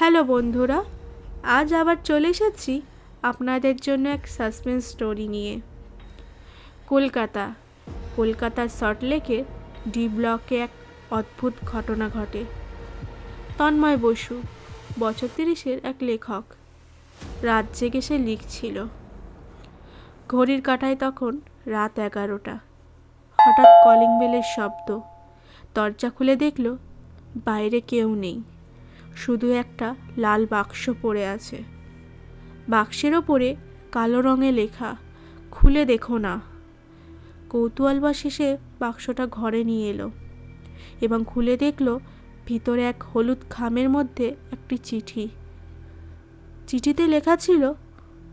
Hello বন্ধুরা, আজ আবার চলে এসেছি আপনাদের জন্য এক সাসপেন্স স্টোরি নিয়ে। কলকাতা কলকাতার সল্টলেকে ডি ব্লকে এক অদ্ভুত ঘটনা ঘটে। তন্ময় বসু, বছর তিরিশের এক লেখক, রাত জেগে সে লিখছিল। ঘড়ির কাঁটায় তখন রাত এগারোটা। হঠাৎ কলিং বেলের শব্দ, দরজা খুলে দেখল বাইরে কেউ নেই। শুধু একটা লাল বাক্স পড়ে আছে। বাক্সের ওপরে কালো রঙে লেখা, খুলে দেখো না। কৌতূহলবশে শেষে বাক্সটা ঘরে নিয়ে এলো এবং খুলে দেখল ভিতরে এক হলুদ খামের মধ্যে একটি চিঠি। চিঠিতে লেখা ছিল,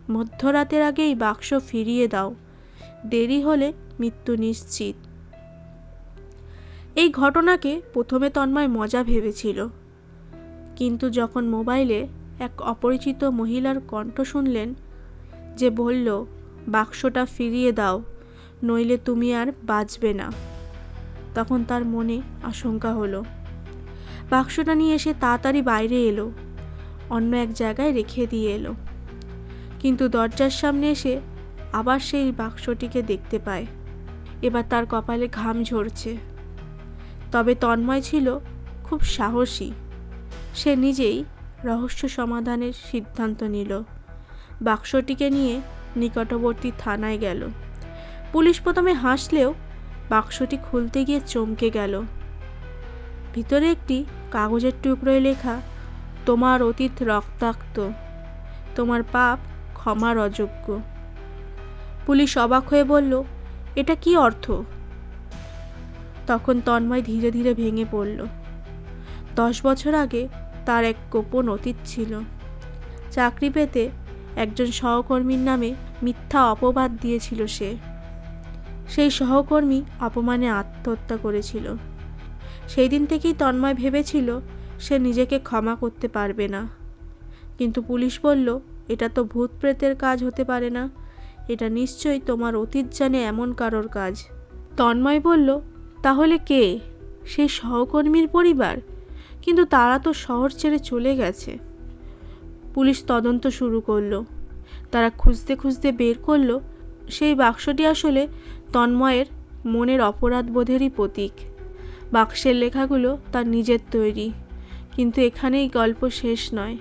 মধ্যরাতের আগেই বাক্স ফিরিয়ে দাও, দেরি হলে মৃত্যু নিশ্চিত। এই ঘটনাকে প্রথমে তন্ময় মজা ভেবেছিল। কিন্তু যখন মোবাইলে এক অপরিচিত মহিলার কণ্ঠ শুনলেন যে বলল, বাক্সটা ফিরিয়ে দাও, নইলে তুমি আর বাঁচবে না। তখন তার মনে আশঙ্কা হলো। বাক্সটা নিয়ে এসে তাড়াতাড়ি বাইরে এলো, অন্য এক জায়গায় রেখে দিয়ে এলো। কিন্তু দরজার সামনে এসে আবার সেই বাক্সটিকে দেখতে পায়। এবার তার কপালে ঘাম ঝরছে। তবে তন্ময় ছিল খুব সাহসী। সে নিজেই রহস্য সমাধানের সিদ্ধান্ত নিল। বাক্সটিকে নিয়ে নিকটবর্তী থানায় গেল। পুলিশ প্রথমে হাসলেও বাক্সটি খুলতে গিয়ে চমকে গেল। ভিতরে একটি কাগজের টুকরোয় লেখা, তোমার অতীত রক্তাক্ত, তোমার পাপ ক্ষমার অযোগ্য। পুলিশ অবাক হয়ে বলল, এটা কি অর্থ? তখন তন্ময় ধীরে ধীরে ভেঙে পড়ল। দশ বছর আগে তার এক গোপন অতীত ছিল। চাকরি পেতে একজন সহকর্মীর নামে মিথ্যা অপবাদ দিয়েছিল সে। সেই সহকর্মী অপমানে আত্মহত্যা করেছিল। সেই দিন থেকেই তন্ময় ভেবেছিল সে নিজেকে ক্ষমা করতে পারবে না। কিন্তু পুলিশ বলল, এটা তো ভূত প্রেতের কাজ হতে পারে না। এটা নিশ্চয়ই তোমার অতীত জানে এমন কারোর কাজ। তন্ময় বলল, তাহলে কে? সেই সহকর্মীর পরিবার? কিন্তু তারা তো শহর ছেড়ে চলে গেছে। পুলিশ তদন্ত শুরু করল। তারা খুঁজতে খুঁজতে বের করল। সেই বাক্সটি আসলে তন্ময়ের মনের অপরাধ বোধেরই প্রতীক। বাক্সের লেখাগুলো তার নিজের তৈরি, কিন্তু এখানেই গল্প শেষ নয়।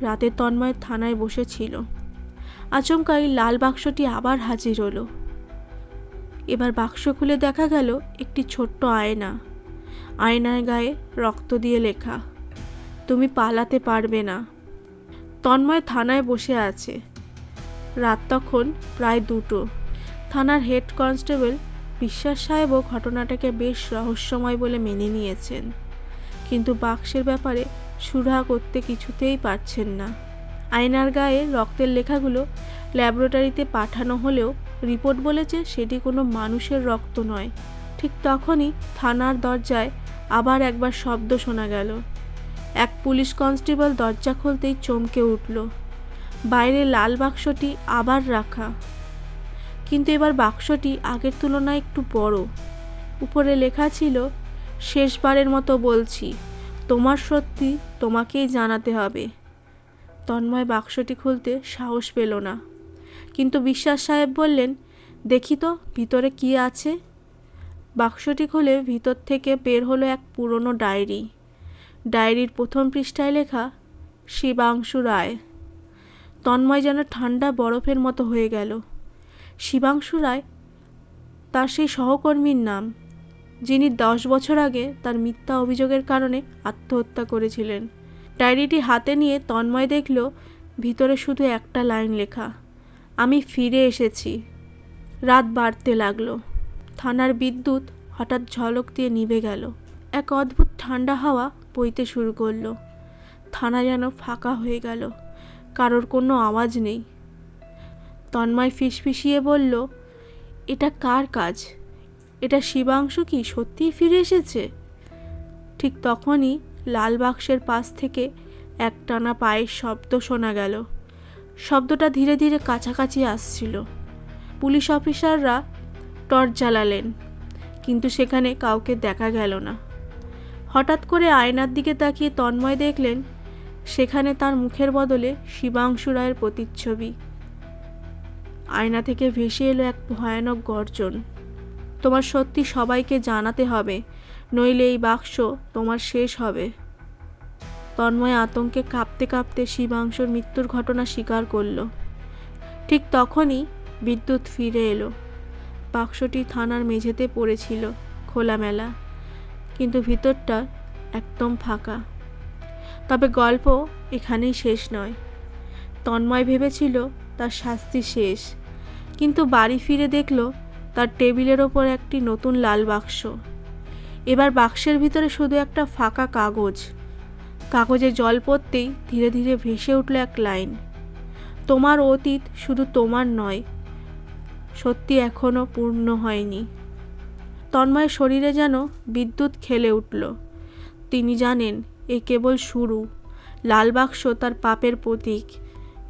রাতে তন্ময় থানায় বসেছিল। আচমকাই লাল বাক্সটি আবার হাজির হলো। এবার বাক্স খুলে দেখা গেল একটি ছোট্ট আয়না। আয়নার গায়ে রক্ত দিয়ে লেখা, তুমি পালাতে পারবে না। তন্ময় থানায় বসে আছে। রাত তখন প্রায় দুটো। থানার হেড কনস্টেবল বিশ্বাস সাহেবও ঘটনাটাকে বেশ রহস্যময় বলে মেনে নিয়েছেন। কিন্তু বাক্সের ব্যাপারে সুরাহা করতে কিছুতেই পারছেন না। আয়নার গায়ে রক্তের লেখাগুলো ল্যাবরেটরিতে পাঠানো হলেও রিপোর্ট বলেছে সেটি কোনো মানুষের রক্ত নয়। ঠিক তখনই থানার দরজায় আবার একবার শব্দ শোনা গেল। এক পুলিশ কনস্টেবল দরজা খুলতেই চমকে উঠল। বাইরে লাল বাক্সটি আবার রাখা। কিন্তু এবার বাক্সটি আগের তুলনায় একটু বড়। উপরে লেখা ছিল, শেষবারের মতো বলছি, তোমার সত্যি তোমাকেই জানাতে হবে। তন্ময় বাক্সটি খুলতে সাহস পেল না। কিন্তু বিশ্বাস সাহেব বললেন, দেখি তো, ভিতরে কি আছে? বাক্সটি খুলে ভিতর থেকে বের হলো এক পুরনো ডায়েরি। ডায়েরির প্রথম পৃষ্ঠায় লেখা, শিবাংশু রায়। তন্ময় যেন ঠান্ডা বরফের মতো হয়ে গেল। শিবাংশু রায়, তার সেই সহকর্মীর নাম, যিনি দশ বছর আগে তার মিথ্যা অভিযোগের কারণে আত্মহত্যা করেছিলেন। ডায়েরিটি হাতে নিয়ে তন্ময় দেখল, ভিতরে শুধু একটা লাইন লেখা, আমি ফিরে এসেছি। রাত বাড়তে লাগল। থানার বিদ্যুৎ হঠাৎ ঝলক দিয়ে নিভে গেল। এক অদ্ভুত ঠান্ডা হাওয়া বইতে শুরু করল। থানা যেন ফাঁকা হয়ে গেল। কারোর কোনো আওয়াজ নেই। তন্ময় ফিসফিসিয়ে বলল, এটা কার কাজ? এটা শিবাংশু কি সত্যিই ফিরে এসেছে? ঠিক তখনই লাল বাক্সের পাশ থেকে একটানা পায়ের শব্দ শোনা গেল। শব্দটা ধীরে ধীরে কাছাকাছি আসছিল। পুলিশ অফিসাররা টর্চ জ্বালালেন, কিন্তু সেখানে কাউকে দেখা গেল না। হঠাৎ করে আয়নার দিকে তাকিয়ে তন্ময় দেখলেন, সেখানে তার মুখের বদলে শিবাংশু রায়ের প্রতিচ্ছবি। আয়না থেকে ভেসে এলো এক ভয়ানক গর্জন। তোমার সত্যি সবাইকে জানাতে হবে, নইলে এই বাক্স তোমার শেষ হবে। তন্ময় আতঙ্কে কাঁপতে কাঁপতে শিবাংশুর মৃত্যুর ঘটনা স্বীকার করল। ঠিক তখনই বিদ্যুৎ ফিরে এলো। বাক্সটি থানার মেঝেতে পড়েছিল খোলামেলা, কিন্তু ভিতরটা একদম ফাঁকা। তবে গল্প এখানেই শেষ নয়। তন্ময় ভেবেছিল তার শাস্তি শেষ, কিন্তু বাড়ি ফিরে দেখল তার টেবিলের ওপর একটি নতুন লাল বাক্স। এবার বাক্সের ভিতরে শুধু একটা ফাঁকা কাগজ। কাগজে জল পড়তেই ধীরে ধীরে ভেসে উঠল এক লাইন, তোমার অতীত শুধু তোমার নয় সত্যি এখনও পূর্ণ হয়নি। তন্ময়ের শরীরে যেন বিদ্যুৎ খেলে উঠল। তিনি জানেন, এ কেবল শুরু। লাল বাক্স তার পাপের প্রতীক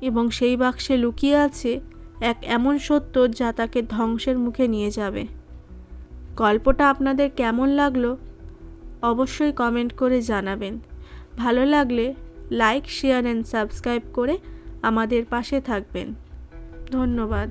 এবং সেই বাক্সে লুকিয়ে আছে এক এমন সত্য যা তাকে ধ্বংসের মুখে নিয়ে যাবে। গল্পটা আপনাদের কেমন লাগল? অবশ্যই কমেন্ট করে জানাবেন। ভালো লাগলে লাইক, শেয়ার অ্যান্ড সাবস্ক্রাইব করে আমাদের পাশে থাকবেন। ধন্যবাদ।